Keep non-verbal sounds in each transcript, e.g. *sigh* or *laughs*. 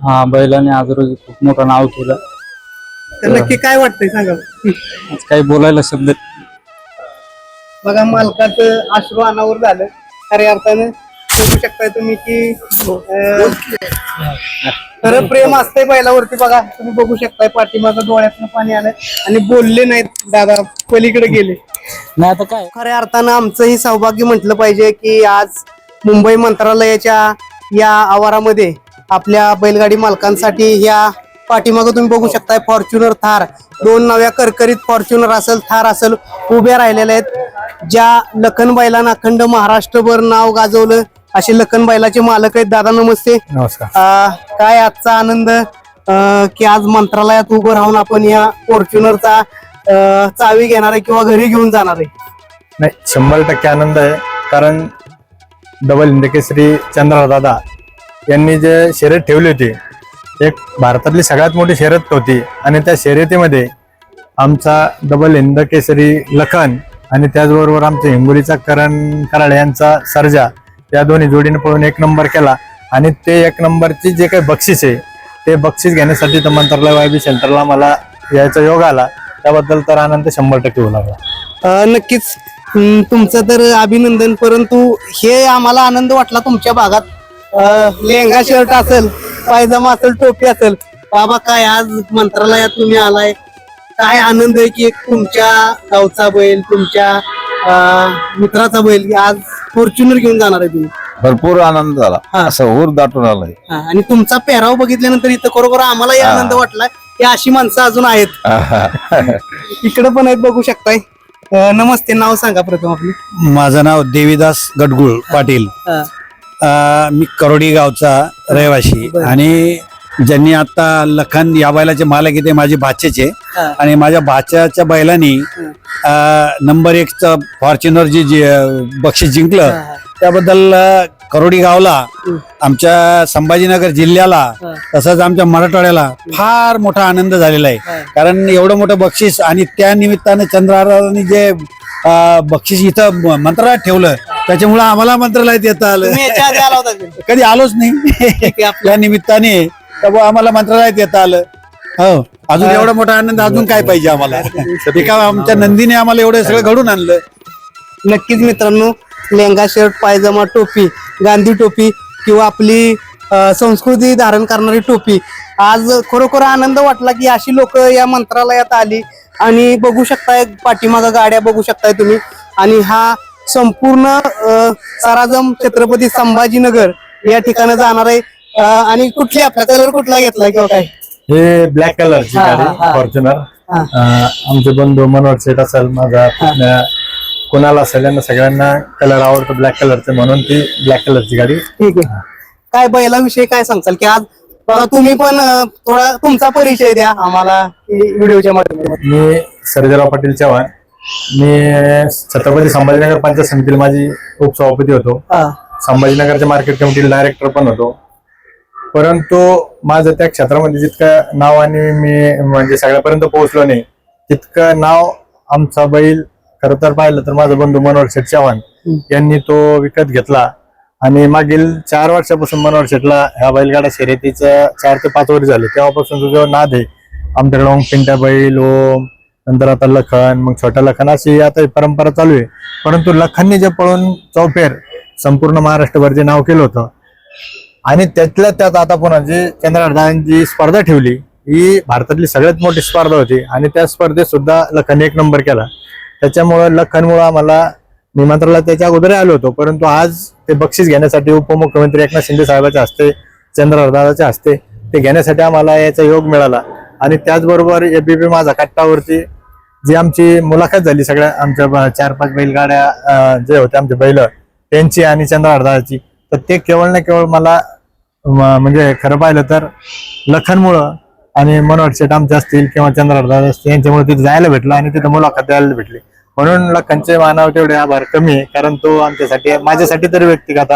हा बैलाने आज रोजी खूप मोठं नाव केलं. तर नक्की काय वाटतंय सांगा? आज काही बोलायला शब्द बघा मालकाचं अश्रू अनावर झालं. खऱ्या अर्थानं बघू शकताय तुम्ही की अं, खरं प्रेम असतंय बैलावरती बघा. तुम्ही बघू शकताय पाठीमागं डोळ्यातनं पाणी आलं आणि बोलले नाहीत दादा पलीकडे गेले. नाही आता काय? खऱ्या अर्थानं आमचंही सौभाग्य म्हटलं पाहिजे की आज मुंबई मंत्रालयाच्या या आवारामध्ये आपल्या बैलगाडी मालकांसाठी या पाठीमागं तुम्ही बघू शकताय फॉर्च्युनर थार. दोन नव्या करकरीत फॉर्च्युनर असेल थार असेल उभ्या राहिलेल्या आहेत. ज्या लखन बैलांना अखंड महाराष्ट्रभर नाव गाजवलं असे लखन बैलाचे मालक आहेत. दादा नमस्ते. नमस्कार. काय आजचा आनंद? की आज मंत्रालयात उभं राहून आपण या फॉर्च्युनरचा चावी घेणार आहे किंवा घरी घेऊन जाणार आहे? नाही शंभर टक्के आनंद आहे. कारण डबल हिंदकेसरी चंद्रा दादा यांनी जे शर्यत ठेवली होती एक भारतातली सगळ्यात मोठी शर्यत होती. आणि त्या शर्यतीमध्ये आमचा डबल हिंदकेसरी लखन आणि त्याचबरोबर आमच्या हिंगोलीचा करण कराड यांचा सर्जा या दोन्ही जोडीने पळून एक नंबर केला. आणि ते एक नंबरची जे काही बक्षीस आहे ते बक्षीस घेण्यासाठी तर मंत्रालय वाय बी सेंटरला मला यायचा योग आला. त्याबद्दल तर आनंद शंभर टक्के होऊ लागला नक्कीच. तुमचं तर अभिनंदन परंतु हे आम्हाला आनंद वाटला तुमच्या भागात. अ, लेहंगा शर्ट असेल पायजमा असेल टोपी असेल बाबा काय आज मंत्रालयात तुम्ही आलाय? काय आनंद आहे की तुमच्या गावचा बैल तुमच्या मित्राचा बैल आज फॉर्च्युनर घेऊन जाणार आहे तुम्ही? भरपूर आनंद झाला. हा. असं ऊर दाटून आलाय. हा, आणि तुमचा पेहराव बघितल्यानंतर इथं खरोखर आम्हालाही हा. आनंद वाटला की अशी माणसं अजून आहेत. इकडे पण आहेत बघू शकताय. अ, नमस्ते नाव सांगा प्रथम आपली. माझं नाव देवीदास गडगुळ पाटील. हा. अ, मी करोडी गावचा रहिवासी बरं. आणि ज्यांनी आता लखन या बैलाचे मालक येते माझे भाच्याचे हा. आणि माझ्या भाच्याच्या बैलांनी अ, नंबर एकचं फॉर्च्युनर जे जे बक्षीस जिंकलं हा. त्याबद्दल अ, करोडी गावला आमच्या संभाजीनगर जिल्ह्याला हा. तसंच आमच्या मराठवाड्याला फार मोठा आनंद झालेला आहे हा. कारण एवढं मोठं बक्षीस आणि त्या निमित्तानं चंद्रहारांनी जे बक्षीस इथं मंत्रालयात ठेवलं. त्याच्यामुळे आम्हाला मंत्रालयात येता आलं? कधी आलोच नाही. या निमित्ताने त्यामुळे आम्हाला मंत्रालयात येता आलं. हो अजून एवढा मोठा आनंद अजून काय पाहिजे आम्हाला? एका आमच्या नंदीने आम्हाला एवढं सगळं घडून आणलं. नक्कीच मित्रांनो लेंगा शर्ट पायजमा टोपी गांधी टोपी किंवा आपली संस्कृती धारण करणारी टोपी. आज खरोखर आनंद वाटला की अशी लोक या मंत्रालयात आली आणि बघू शकताय पाठीमागं गाड्या बघू शकताय तुम्ही. आणि हा संपूर्ण सराजम छत्रपती संभाजीनगर या ठिकाणी जाणार आहे. आणि कुठली आपला कलर कुठला घेतला किंवा काय? हे ब्लॅक कलरची गाडी. फॉर्च्युनर. आमचे बंधू मनोहर सेठ असेल माझा कुणाला असेल यांना सगळ्यांना कलर आवडतो ब्लॅक कलरचे म्हणून ती ब्लॅक कलरची गाडी. ठीक आहे. काय बैलाविषयी काय सांगचाल की आज बघा तुम्ही पण थोडा तुमचा परिचय द्या आम्हाला व्हिडिओच्या माध्यमातून. मी सर्जेराव पाटील चव्हाण. मी छत्रपती संभाजीनगर पंचायत समितीला माझी उपसभापती होतो. हा, संभाजीनगरच्या मार्केट कमिटीला डायरेक्टर पण होतो. परंतु माझं त्या क्षेत्रामध्ये जितकं नाव आणि मी म्हणजे सगळ्यापर्यंत पोहोचलो नाही तितकं नाव आमचा बैल खरं तर पाहिलं तर माझा बंधू मनोहर शेठ चव्हाण यांनी तो विकत घेतला. आणि मागील चार वर्षापासून मनोहर शेटला ह्या बैलगाडा शर्यतीचं चार ते पाच वर्ष झाले. तेव्हापासून जो नाद आहे आमच्याकडे ओम पिंट्या बैल ओम नंतर आता लखन मग छोटा लखन अशी आता ही परंपरा चालू आहे. परंतु लखनने जे पळून चौफेर संपूर्ण महाराष्ट्रभर जे नाव केलं होतं आणि त्यातल्या त्यात आता पुन्हा जी चंद्रहारदांची स्पर्धा ठेवली ही भारतातली सगळ्यात मोठी स्पर्धा होती. आणि त्या स्पर्धेत सुद्धा लखन एक नंबर केला. त्याच्यामुळं लखनमुळं आम्हाला मी मात्र त्याच्या अगोदर आलो होतो परंतु आज ते बक्षीस घेण्यासाठी उपमुख्यमंत्री एकनाथ शिंदे साहेबांच्या हस्ते चंद्रहारदाच्या हस्ते ते घेण्यासाठी आम्हाला याचा योग मिळाला. आणि त्याचबरोबर एबीपी माझा कट्टावरती जी आमची मुलाखत झाली सगळ्या आमच्या चार पाच बैलगाड्या जे होते आमचे बैल त्यांची आणि चंद्रहारदाची तर ते केवळ ना केवळ मला म्हणजे खरं पाहिलं तर लखनमुळं आणि मनोहर शेठ आमचे असतील किंवा चंद्रहारदास असतील यांच्यामुळे तिथे जायला भेटलं आणि तिथे मुलाखत द्यायला भेटली. म्हणून लखनचे मानाव तेवढे आभार कमी आहे कारण तो आमच्यासाठी माझ्यासाठी तरी व्यक्तिगत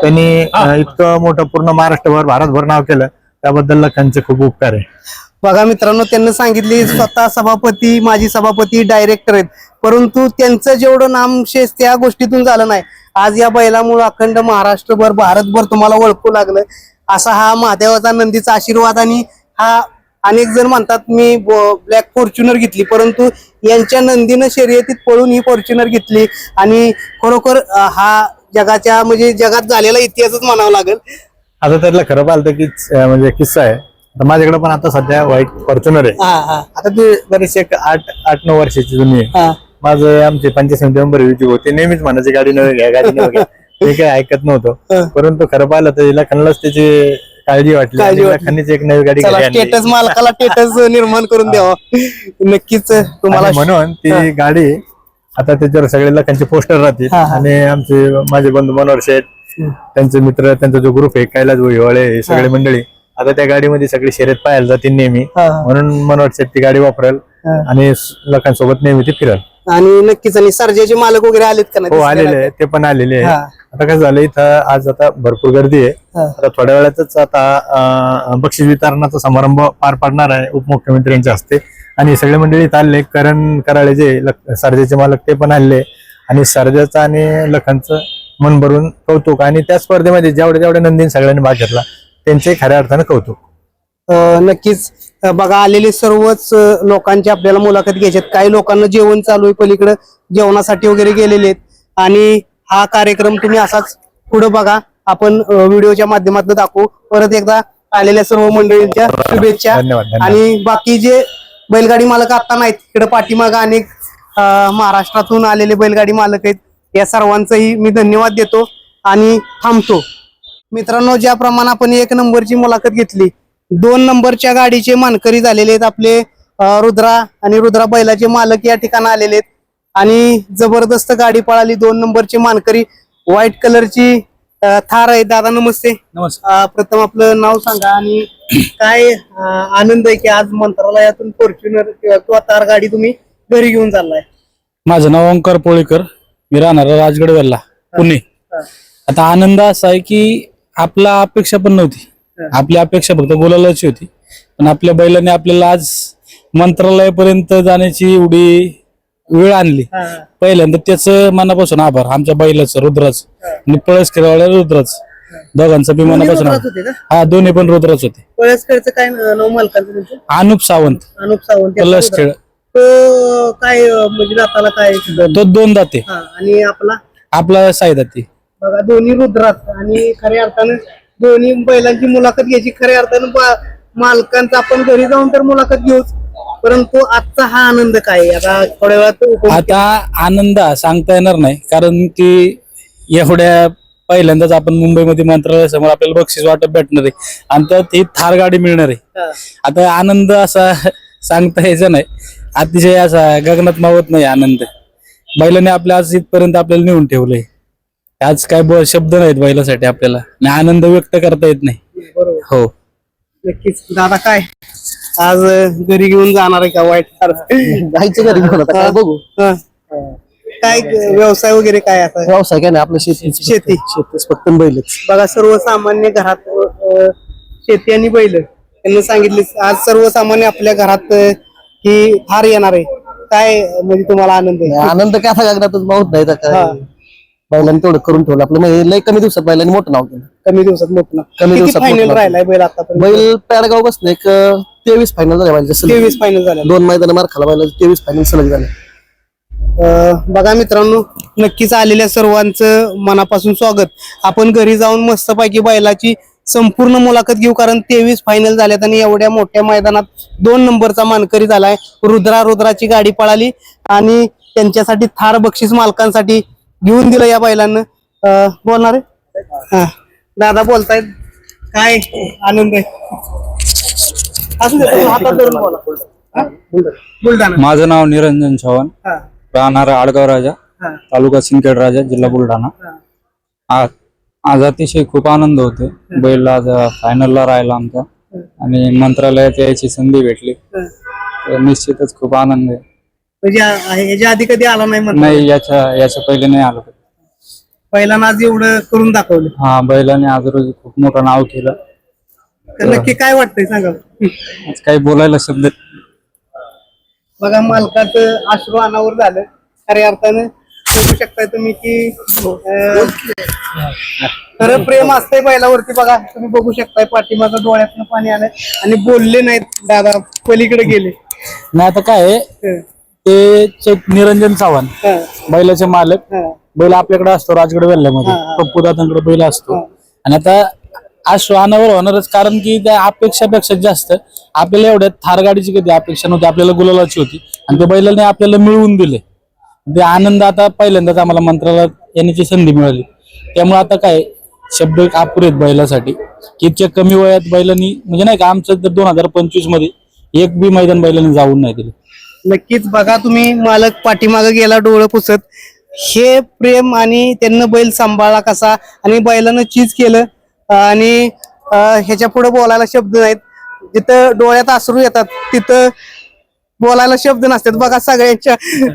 त्यांनी इतकं मोठं पूर्ण महाराष्ट्रभर भारतभर नाव केलं त्याबद्दल लखनचे खूप उपकार आहे. बघा मित्रांनो त्यांनी सांगितले स्वतः सभापती माजी सभापती डायरेक्टर आहेत. परंतु त्यांचं जेवढं नामशेष त्या गोष्टीतून झालं नाही. आज या बैलामुळे अखंड महाराष्ट्रभर भारतभर तुम्हाला ओळखू लागलं. असा हा महादेवाचा नंदीचा आशीर्वाद आणि हा अनेक जण म्हणतात मी ब्लॅक फॉर्च्युनर घेतली. परंतु यांच्या नंदीनं शर्यतीत पळून ही फॉर्च्युनर घेतली. आणि खरोखर हा जगाच्या म्हणजे जगात झालेला इतिहासच म्हणावा लागेल. आता त्यातलं खरं पाहिलं की म्हणजे किस्सा आहे. आता माझ्याकडे पण आता सध्या व्हाईट फॉर्च्युनर आहे. आता ते बरेचसे एक आठ आठ नऊ वर्षाची जुनी आहे. माझं आमचे पंचायत समिती मेंबर होते. नेहमीच म्हणायचे गाडी नव्हे घ्या गाडी नव्हे घ्या. *laughs* ते काही ऐकत. नव्हतं. परंतु खरं पाहिलं तर लखनलाच त्याची काळजी वाटली काळजी आणि वाटली. एक नवी गाडी चला घरी आणली. स्टेटस मालकाला स्टेटस निर्माण करून द्यावा नक्कीच तुम्हाला आणि म्हणून ती गाडी आता त्याच्यावर सगळे लखांचे पोस्टर राहतील हा, हा. आणि आमचे माझे बंधू मनोहर शेठ त्यांचे मित्र त्यांचा जो ग्रुप आहे कैलास हिवाळे हे सगळे मंडळी आता त्या गाडीमध्ये सगळी शर्यत पाहायला जातील नेहमी हा, हा. म्हणून मनोहर शेठ ती गाडी वापरेल हा. आणि लखांसोबत नेहमी ती फिरल आणि नक्कीच आणि सर्जाचे मालक वगैरे आलेत का नाही हो आलेले आहे ते पण आलेले आहे हा. आता कसं झालं इथं आज आता भरपूर गर्दी आहे. आता थोड्या वेळातच आता बक्षीस वितरणाचा समारंभ पार पडणार आहे उपमुख्यमंत्र्यांच्या हस्ते. आणि सगळे मंडळी इथं आले करण कराळे जे सर्जाचे मालक ते पण आले. आणि सर्जाचं आणि लखनचं मन भरून कौतुक. आणि त्या स्पर्धेमध्ये जेवढे जेवढे नंदीन सगळ्यांनी भाग घेतला त्यांचे खऱ्या अर्थानं कौतुक. नक्कीच. बघा आलेले सर्वच लोकांची आपल्याला मुलाखत घ्यायच्यात काही लोकांना जेवण चालू आहे पलीकडे. जेवणासाठी वगैरे गेलेले आहेत. आणि हा कार्यक्रम तुम्ही असाच पुढे बघा. आपण व्हिडिओच्या माध्यमातून दाखवू. परत एकदा आलेल्या सर्व मंडळींच्या शुभेच्छा. आणि बाकी जे बैलगाडी मालक आता नाहीत इकडे पाठीमागं अनेक महाराष्ट्रातून आलेले बैलगाडी मालक आहेत. या सर्वांचंही मी धन्यवाद देतो आणि थांबतो. मित्रांनो ज्याप्रमाणे आपण एक नंबरची मुलाखत घेतली दोन नंबरच्या गाडीचे मानकरी झालेले आहेत आपले रुद्रा आणि रुद्रा बैलाचे मालक या ठिकाणी आलेले आहेत. आणि जबरदस्त गाडी पळाली. दोन नंबरची मानकरी व्हाईट कलरची थार आहे. दादा नमस्ते. नमस्कार. प्रथम आपलं नाव सांगा आणि काय आनंद आहे की आज मंत्रालयातून फॉर्च्युनर किंवा तार गाडी तुम्ही घरी घेऊन चाललाय? माझं नाव ओंकार पोळीकर. मी राहणार राजगड वेल्ला पुणे. आता आनंद असा आहे की आपला अपेक्षा पण नव्हती. आपली अपेक्षा फक्त बोलायलाची होती. पण आपल्या बैलाने आपल्याला आज मंत्रालयापर्यंत जाण्याची एवढी वेळ आणली. पहिल्यांदा त्याचं मनापासून आभार. आमच्या बैलाचं रुद्राचं. आणि पळस खेळवाड्या रुद्राच. दोघांचं बी मनापासून आभार. हा दोन्ही पण रुद्राच होते. पळसकडचं काय नाव मालकांचं तुमचं? अनुप सावंत. अनुप सावंत पलस रुद्रा. खेळ तो काय अं, म्हणजे दाताला काय तो दोन दाते. हा, आणि आपला? आपला साईदा ते बघा दोन्ही रुद्रात. आणि खऱ्या अर्थानं दोन्ही बैलांची मुलाखत घ्यायची. खऱ्या अर्थानं बा- मालकांचा आपण घरी जाऊन तर मुलाखत घेऊच. परंतु आजचा हा आनंद काय? आता थोड्या वेळात उप- आता आनंद हा सांगता येणार नाही कारण की एवढ्या पहिल्यांदाच आपण मुंबईमध्ये मंत्रालयासमोर आपल्याला बक्षीस वाटप भेटणार आहे. आणि त्यात ही थार गाडी मिळणार आहे. हा. आता आनंद असा *laughs* सांगता यायचा नाही. अतिशय असा गगनात मावत नाही आनंद. बैलाने आपल्या आज इथपर्यंत आपल्याला नेऊन ठेवलंय. आज काय ब- शब्द नाहीत बैलासाठी आपल्याला. आणि आनंद व्यक्त करता येत नाही. बरोबर. हो. नक्कीच. दादा काय? आज घरी घेऊन जाणार आहे का वाईट जायचं घरी घेऊन आता काय बघू? हा. काय व्यवसाय वगैरे काय आता? व्यवसाय काय नाही आपलं शेती. शेती. शेतीच फक्त बैलच. बघा सर्वसामान्य घरात अ, शेती आणि बैल. त्यांना सांगितले आज सर्वसामान्य आपल्या घरात अ, ही फार येणार आहे. काय म्हणजे तुम्हाला आनंद आहे? आनंद काय असा गगनातच मावत नाही तर काय. हा. बैलांनी तेवढं करून ठेवलं. आपलं म्हणजे लय कमी दिवसात बैलांनी मोठं नाव केलं. कमी दिवसात मोठं. कमी दिवसात फायनल मोठं. राहिलाय बैल आतापर्यंत? बैल पेडगाव बसले एक तेवीस फायनल झाले सलग. तेवीस फायनल झाले. दोन मैदान मार खाला बैल तेवीस फायनल सलग झाले. बघा मित्रांनो नक्कीच आलेल्या सर्वांचं मनापासून स्वागत. आपण घरी जाऊन मस्तपैकी बैलाची संपूर्ण मुलाखत घेऊ कारण तेवीस फायनल झाल्यात आणि एवढ्या मोठ्या मैदानात दोन नंबरचा मानकरी झालाय. रुद्रा रुद्राची गाडी पळाली आणि त्यांच्यासाठी थार बक्षीस मालकांसाठी घेऊन दिलं या बैलांना. बोलणार आहे? हा. दादा बोलतायत. काय आनंद आहे माझं नाव निरंजन चव्हाण. हा. राहणार आडगाव राजा तालुका सिंदखेड राजा जिल्हा बुलढाणा. आज आज अतिशय खूप आनंद होतो बैल आज फायनलला राहिला आमचा. आणि मंत्रालयात यायची संधी भेटली. तर निश्चितच खूप आनंद आहे. म्हणजे आ- ह्याच्या आधी कधी आला नाही म्हणतो नाही याच्या याच्या पहिले नाही आलो पहिल्यांदा आज एवढं करून दाखवलं. हा बैलाने आज रोजी खूप मोठं नाव केलं. तर नक्की काय वाटतंय सांगा? आज काही बोलायला शब्द बघा मालकाचं अश्रू अनावर झालं. खऱ्या अर्थानं बघू शकताय तुम्ही की अं, खरं प्रेम असतंय बैलावरती बघा. तुम्ही बघू शकताय पाठीमागं डोळ्यातनं पाणी आलंय. आणि बोलले नाहीत दादा पलीकडे गेले. नाही आता काय आहे, हं, ते निरंजन चव्हाण. बैलाचे मालक. बैल आपल्याकडे असतो राजगड वेल्ल्यामध्ये. पप्पू दादांकडे बैल असतो. आणि आता आज अनावर होणारच कारण की त्या अपेक्षापेक्षा जास्त आपल्याला एवढ्या थार गाडीची कधी अपेक्षा नव्हती. आपल्याला गुलालाची होती. आणि त्या बैलाने आपल्याला मिळवून दिले. ते आनंद आता पहिल्यांदाच आम्हाला मंत्रालयात येण्याची संधी मिळाली. त्यामुळे आता काय शब्द अपुरे आहेत बैलासाठी. इतक्या कमी वयात बैलांनी म्हणजे नाही का आमचं तर दोन हजार पंचवीसमध्ये एक बी मैदान बैलांनी जाऊन नाही दिले. नक्कीच बघा तुम्ही मालक पाठीमागे गेला डोळं पुसत. हे प्रेम आणि त्यांना बैल सांभाळला कसा आणि बैलानं चीज केलं. आणि ह्याच्या पुढे बोलायला शब्द नाहीत. जिथं डोळ्यात अश्रू येतात तिथं बोलायला शब्द नसतात. बघा सगळ्यांच्या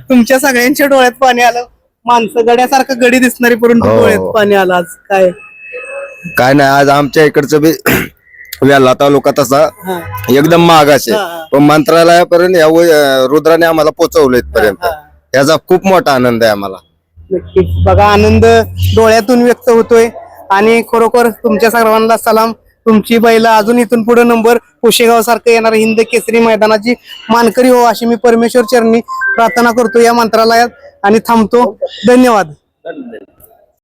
तुमच्या सगळ्यांच्या डोळ्यात पाणी आलं. माणसं गड्यासारखं गडी दिसणारी परंतु हो. डोळ्यात पाणी आलं आज. काय? काय नाही आज आमच्या इकडचं बी वेल्ला तालुका तसा. एकदम मागास. आहे पण मंत्रालयापर्यंत या रुद्राने आम्हाला पोहोचवलं इथपर्यंत. याचा खूप मोठा आनंद आहे आम्हाला. नक्कीच. बघा आनंद डोळ्यातून व्यक्त होतोय. आणि खरोखर तुमच्या सर्वांना सलाम. तुमची बैल अजून इथून पुढे नंबर पुशेगाव सारखं येणार हिंद केसरी मैदानाची मानकरी हो अशी मी परमेश्वर चरणी प्रार्थना करतो या मंत्रालयात. आणि थांबतो. धन्यवाद.